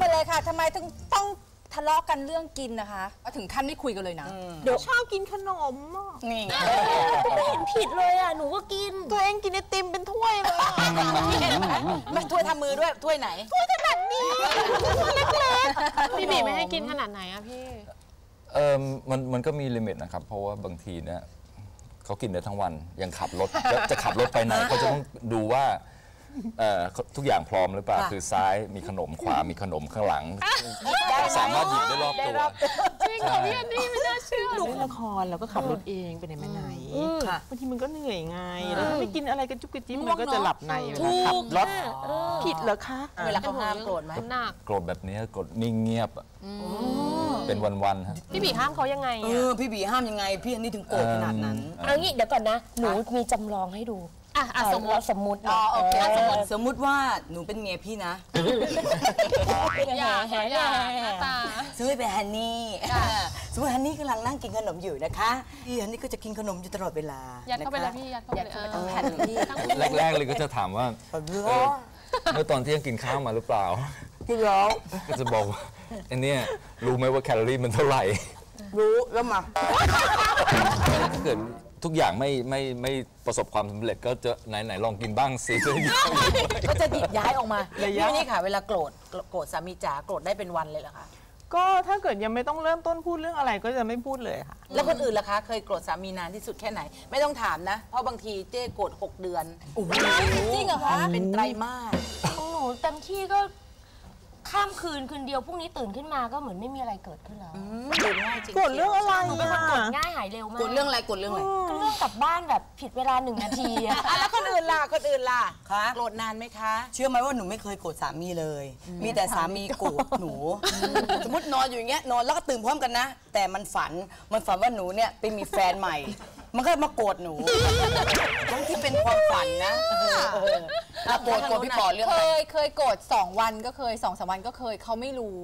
มาเลยค่ะทำไมถึงต้องทะเลาะกันเรื่องกินนะคะถึงขั้นไม่คุยกันเลยนะ เดี๋ยวชอบกินขนมอะนี่ไม่เห็นผิดเลยอะ หนูก็กิน ตัวเองกินไอติมเป็นถ้วยเลยอะแม่ถ้วยทำมือด้วยถ้วยไหนพี่บีไม่ให้กินขนาดไหนอะพี่เออมันมันก็มีลิมิตนะครับ เพราะว่าบางทีเนี่ยเขากินได้ทั้งวันยังขับรถจะจะขับรถไปไหนเขาจะต้องดูว่า เอ่อทุกอย่างพร้อมหรือเปล่าค่ะคือซ้ายมีขนมขวามีขนมข้างหลัง สามารถหยิบได้รอบตัว จริงเหรอพี่แอนดี้ไม่น่าเชื่อดูละครแล้วก็ขับรถเองไปไหนมาไหนค่ะบางทีมันก็เหนื่อยไงแล้วถ้าไม่กินอะไรกันจุกกระจิ๊บง่วงมันก็จะหลับในเวลาขับรถผิดเหรอคะเวลาเขาห้ามโกรธไหมหนักโกรธแบบนี้โกรธนิ่งเงียบอะเป็นวันๆฮะพี่บีห้ามเขายังไงเออะอพี่บีห้ามยังไงพี่อันนี้ถึงโกรธขนาดนั้นเอางี้เดี๋ยวก่อนนะหนูมีจำลองให้ดู อะอะสมมเราติ สมมุติอ๋อโอเคสมมติสมมุติว่าหนูเป็นเมียพี่นะ อย่าขออย่าหน้าตา ซื้อให้เป็นฮันนี่สมมติฮันนี่กำลังนั่งกินขนมอยู่นะคะพี่ฮันนี่ก็จะกินขนมอยู่ตลอดเวลายัดเข้าไปเลยนะคะพี่ยัดเข้าไปเลยยัดเข้าไปทั้งแผ่นพี่ทั้งแรกๆเลยก็จะถามว่าเออเมื่อตอนเที่ยงกินข้าวมาหรือเปล่าพี่แล้วก็จะบอกว่าอันเนี้ยรู้ไหมว่าแคลอรี่มันเท่าไหร่ รู้แล้วมาถ้าเกิด ทุกอย่างไม่ไม่ไม่ประสบความสำเร็จก็จะไหนไหนลองกินบ้างสิ ก็จะหยิบย้ายออกมาระพี่ยะนี่ค่ะ เวลาโกรธโกรธสามีจ๋าโกรธได้เป็นวันเลยเหรอคะก็ถ้าเกิดยังไม่ต้องเริ่มต้นพูดเรื่องอะไรก็จะไม่พูดเลยค่ะ แล้วคนอื่นล่ะคะเคยโกรธสามีนานที่สุดแค่ไหน ไม่ต้องถามนะ เพราะบางทีเจ๊โกรธ6 เดือนจริงเหรอคะเป็นไตรมาสของหนูเต็มที่ก็ ข้ามคืนคืนเดียวพรุ่งนี้ตื่นขึ้นมาก็เหมือนไม่มีอะไรเกิดขึ้นแล้วโกรธง่ายจริงโกรธเรื่องอะไรหนูเป็นคนอะกดง่ายหายเร็วมากโกรธเรื่องอะไรโกรธเรื่องอะไรก็เรื่องกลับบ้านแบบผิดเวลาหนึ่งนาทีอะอะแล้วคนอื่นล่ะคนอื่นล่ะคะโกรธนานไหมคะ เชื่อไหมว่าหนูไม่เคยโกรธสามีเลย มีแต่สามีโกรธหนู สมมตินอนอยู่อย่างเงี้ยนอนแล้วก็ตื่นพร้อมกันนะ แต่มันฝันมันฝันว่าหนูเนี่ยไปมีแฟนใหม่ มันก็มาโกรธหนูทั้งที่เป็นความฝันนะเออเอออะโกรธโกรธพี่ปอเรื่องเคอะไรยเคยโกรธสองวันก็เคยสองสามวันก็เคยเขาไม่รู้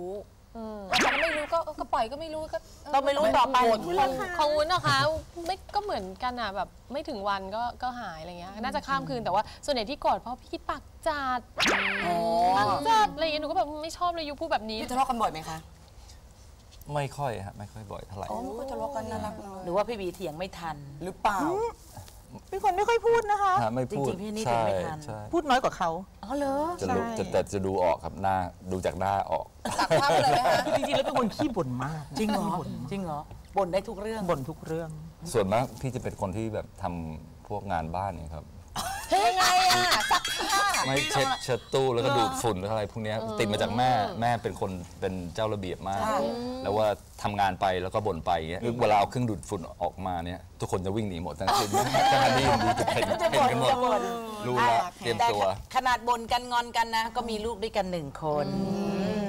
แล้วเขาก็ไม่รู้ก็เออก็ปล่อยก็ไม่รู้ก็เต้องไม่รู้ต่อไป ของของวุ้นนะคะไม่ก็เหมือนกันอะแบบไม่ถึงวันก็ก็หายอะไรเงี้ยน่าจะข้ามคืนแต่ว่าส่วนใหญ่ที่โกรธเพราะพี่ปากจัดปากจัดอะไรอย่างเงี้ยหนูก็แบบไม่ชอบเลยยุคพูดแบบนี้พี่ทะเลาะกันบ่อยไหมคะไม่ค่อยฮะไม่ค่อยบ่อยเท่าไหร่อ๋อไม่ค่อยทะเลาะกันน่ารักเนอะหรือว่าพี่บีเถียงไม่ทัน หรือเปล่า เป็นคนไม่ค่อยพูดนะคะ ฮะไม่พูดจริงๆพี่นี่ถึใช่งไม่ทัน ใช่พูดน้อยกว่าเขา อ๋อเหรอจะรู้ใช่ จะแต่จะดูออกครับหน้าดูจากหน้าออก ตักภาพไปเลยไหมคะจริงๆแล้วเป็นคนขี้บ่นมากจริงเหรอบ่นจริงเหรอบ่นได้ทุกเรื่องบ่นทุกเรื่อง ส่วนมากพี่จะเป็นคนที่แบบทำพวกงานบ้านเนี่ยครับ ยังไงอะซักผ้า ไม่เช็ดเช็ดตู้แล้วก็ดูดฝุ่นแล้วอะไรพวกเนี้ยติดมาจากแม่แม่เป็นคนเป็นเจ้าระเบียบมาก แล้วว่าทำงานไปแล้วก็บ่นไปอย่างเงี้ยเวลาเอาเครื่องดูดฝุ่นออกมาเนี่ยทุกคนจะวิ่งหนีหมดทั้งคืนขณะที่ดูจะเห็นเห็นกันหมดรู้ละเตรียมแต่ตัว ขนาดบ่นกันงอนกันนะ ก็มีลูกด้วยกันหนึ่งคน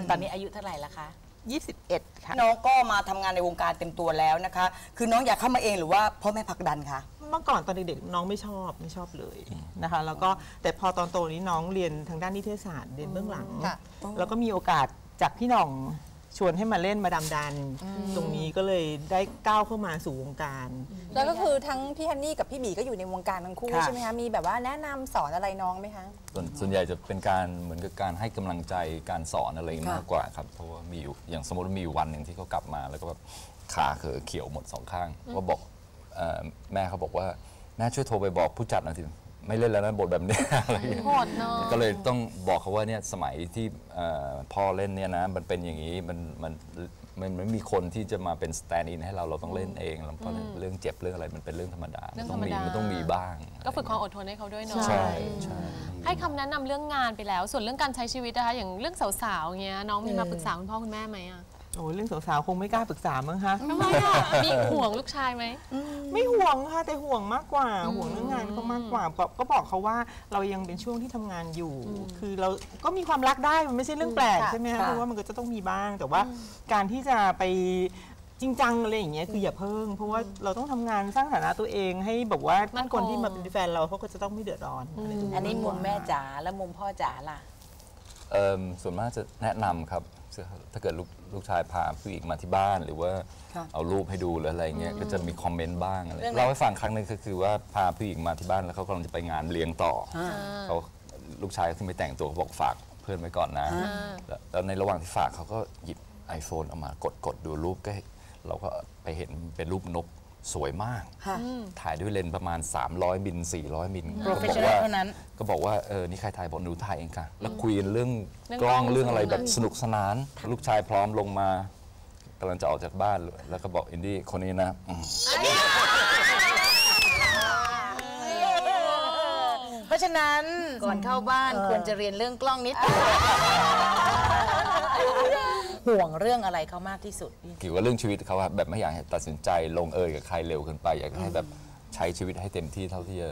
ตอนนี้อายุเท่าไหร่ละคะ 21 ค่ะ น้องก็มาทำงานในวงการเต็มตัวแล้วนะคะ คือน้องอยากเข้ามาเองหรือว่าพ่อแม่ผลักดันคะ เมื่อก่อนตอนเด็กๆน้องไม่ชอบไม่ชอบเลยนะคะ แล้วก็แต่พอตอนโตนี้น้องเรียนทางด้านนิเทศศาสตร์เรียนเบื้องหลัง ค่ะ แล้วก็มีโอกาสจากพี่หน่อง ชวนให้มาเล่นมาดามดัน ตรงนี้ก็เลยได้ก้าวเข้ามาสู่วงการ แล้วก็คือทั้งพี่ฮันนี่กับพี่บีก็อยู่ในวงการทั้งคู่ค่ะ ใช่ไหมคะมีแบบว่าแนะนำสอนอะไรน้องไหมคะ ส่วนส่วนใหญ่จะเป็นการเหมือนกับการให้กำลังใจการสอนอะไรมากกว่าครับเพราะว่ามีอยู่อย่างสมมติว่ามีอยู่วันหนึ่งที่เขากลับมา แล้วก็แบบขาเขอเขียวหมดสองข้างก็บอกเอ่อแม่เขาบอกว่าแม่ช่วยโทรไปบอกผู้จัดหน่อยสิ ไม่เล่นแล้วนะบทแบบเนี้ยอะไรอย่างเงี้ย โหดเนาะก็เลยต้องบอกเขาว่าเนี่ยสมัยที่เอ่อพ่อเล่นเนี่ยนะมันเป็นอย่างนี้มันมันมันมันไม่มีคนที่จะมาเป็นสแตนด์อินให้เราเราต้องเล่นเองแล้วเพราะเรื่องเจ็บเรื่องอะไรมันเป็นเรื่องธรรมดาเรื่มัอนงต้องมีธรรมดามัมั นต้องมีบ้างก็ฝึกความอดทนให้เขาด้วยเนาะใช่ใช่ให้คำแนะนำเรื่องงานไปแล้ว ส่วนเรื่องการใช้ชีวิตนะคะอย่างเรื่องสาวๆอย่างเงี้ยน้องมีมาปรึกษาคุณพ่อคุณแม่ไหมอะ โอ้ยเรื่องสาวๆคงไม่กล้าปรึกษามั้งคะทำไมอะมีห่วงลูกชายไหม ไม่ห่วงค่ะแต่ห่วงมากกว่าห่วงเรื่องงานเขามากกว่าก็ก็บอกเขาว่าเรายังเป็นช่วงที่ทำงานอยู่ คือเราก็มีความรักได้มันไม่ใช่เรื่องแปลกค่ะใช่ไหมคะค่ะเพราะว่ามันก็จะต้องมีบ้าง แต่ว่าการที่จะไปจริงจังอะไรอย่างเงี้ยคืออย่าเพิ่ง เพราะว่าเราต้องทำงานสร้างฐานะตัวเองให้แบบว่ามั่นคงคนที่มาเป็นแฟนเราเขาก็จะต้องไม่เดือดร้อนอะไรตรงอันนี้มุมแม่จ๋าแล้วมุมพ่อจ๋าล่ะเอิ่ม ส่วนมากจะแนะนำครับ ถ้าเกิดลูกลูกชายพาผู้หญิงมาที่บ้านหรือว่าค่ะเอารูปให้ดูหรืออะไรเงี้ยก็จะมีคอมเมนต์บ้างอะไรเรื่องอะไรเล่าให้ฟังครั้งหนึ่งก็คือว่าพาผู้หญิงมาที่บ้านแล้วเขากำลังจะไปงานเลี้ยงต่ออเขาลูกชายที่ไม่แต่งตัวเขาบอกฝากพื่อนไว้ก่อนนะแล้วแล้วในระหว่างที่ฝากเขาก็หยิบ iPhone เอามากดกดดูรูปก็เราก็ไปเห็นเป็นรูปนก สวยมาก ค่ะ ถ่ายด้วยเลนส์ประมาณ 300 มิล 400 มิลก็บอก Professional ว่าเท่านั้น ก็บอกว่าเออนี่ใครถ่ายบอกหนูถ่ายเองค่ะ แล้วคุยกันเรื่องเรื่องกล้องกล้องเรื่องอะไรสนุกแบบสนุกสนาน ลูกชายพร้อมลงมากำลังจะออกจากบ้านแล้วก็บอกอินดี้คนนี้นะอืมเพราะฉะนั้นก่อนเข้าบ้านควรจะเรียนเรื่องกล้องนิดนึง ห่วงเรื่องอะไรเขามากที่สุดเกี่ยวกับเรื่องชีวิตเขาอะแบบไม่อยากให้ตัดสินใจลงเอยกับใครเร็วเกินไป อยากให้แบบใช้ชีวิตให้เต็มที่เท่าที่จะ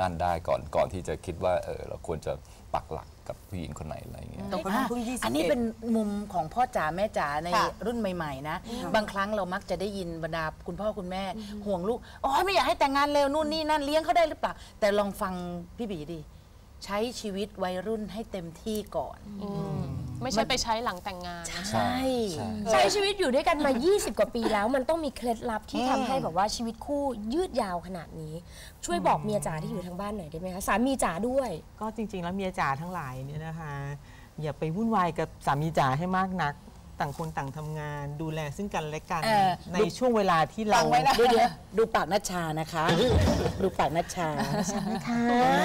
นั่นได้ก่อนก่อนที่จะคิดว่าเออเราควรจะปักหลักกับผู้หญิงคนไหนอะไรอย่างเงี้ย ตรงคนนั้นเพิ่งยี่สิบอันนี้เป็นมุมของพ่อจ๋าแม่จ๋าในค่ะรุ่นใหม่ๆนะ บางครั้งเรามักจะได้ยินบรรดาคุณพ่อคุณแม่ ห่วงลูก อ๋อไม่อยากให้แต่งงานเร็วนู่นนี่นั่นเลี้ยงเขาได้หรือเปล่า แต่ลองฟังพี่บีดี ใช้ชีวิตวัยรุ่นให้เต็มที่ก่อน ไม่ใช่ไปใช้หลังแต่งงานนะใช่ ใช้ชีวิตอยู่ด้วยกันมา 20 กว่าปีแล้ว มันต้องมีเคล็ดลับที่ทำให้แบบว่าชีวิตคู่ยืดยาวขนาดนี้ ช่วยบอกเมียจ๋าที่อยู่ทางบ้านหน่อยได้ไหมคะสามีจ๋าด้วย ก็จริง ๆ แล้วเมียจ๋าทั้งหลายเนี่ยนะคะ อย่าไปวุ่นวายกับสามีจ๋าให้มากนัก ต่างคนต่างทำงาน ดูแลซึ่งกันและกัน เออ ในช่วงเวลาที่เราดูเดี๋ยวดูปากนัชชานะคะ ดูปากนัชชาค่ะดูแล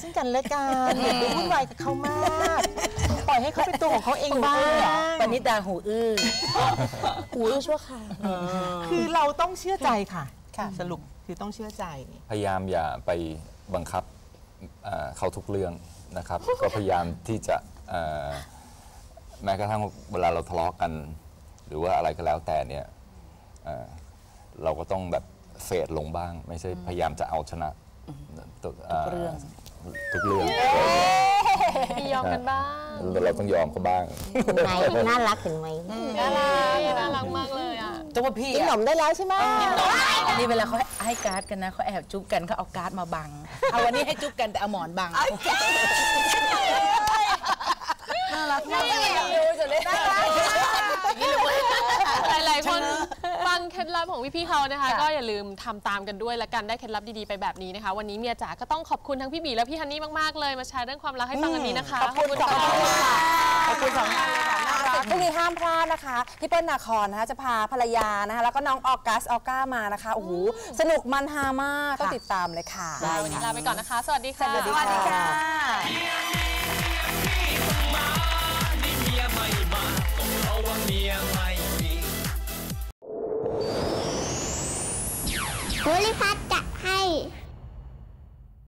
ซึ่งกันและกันอย่าไปวุ่นวายกับเขามาก ปล่อยให้เขาเป็นตัวของเขาเองบ้างปณิดาหูอื้ออูอื้อชั่วค่ะคือเราต้องเชื่อใจค่ะสรุปคือต้องเชื่อใจ พยายามอย่าไปบังคับเอ่อเขาทุกเรื่องนะครับ ก็พยายามที่จะเอ่อแม้กระทั่งเวลาเราทะเลาะกัน หรือว่าอะไรก็แล้วแต่เนี่ยเอ่อเราก็ต้องแบบเฟดลงบ้าง ไม่ใช่พยายามจะเอาชนะทุกเรื่อง ทุกเรื่องมียอมกันบ้าง เราต้องยอมเขาบ้างไหมน่ารักเห็นไหมน่ารักน่ารักมากเลยอะตัวพี่กินขนมได้แล้วใช่ไหมอันนี้เวลาเขาให้การ์ดกันนะเขาแอบจุ๊บกันเขาเอาการ์ดมาบังเอาวันนี้ให้จุ๊บกันแต่เอาหมอนบังหลายๆคน ฟังเคล็ดลับของพี่ๆเขานะคะ ก็อย่าลืมทำตามกันด้วยและกันได้เคล็ดลับดีๆไปแบบนี้นะคะ วันนี้เมียจ๋าก็ต้องขอบคุณทั้งพี่บีและพี่ฮันนี่มากๆเลยมาแชร์เรื่องความรักให้ฟังกันนี้นะคะขอบคุณสองท่านค่ะขอบคุณสองท่านเลยค่ะน่ารักพรุ่งนี้ห้ามพลาดนะคะพี่เปิ้ลนาคอนนะคะจะพาภรรยานะคะ แล้วก็น้องออกัสออก้ามานะคะโอ้โหสนุกมันฮามากต้องติดตามเลยค่ะวันนี้ลาไปก่อนนะคะ สวัสดีค่ะสวัสดีค่ะ ภูริพัฒน์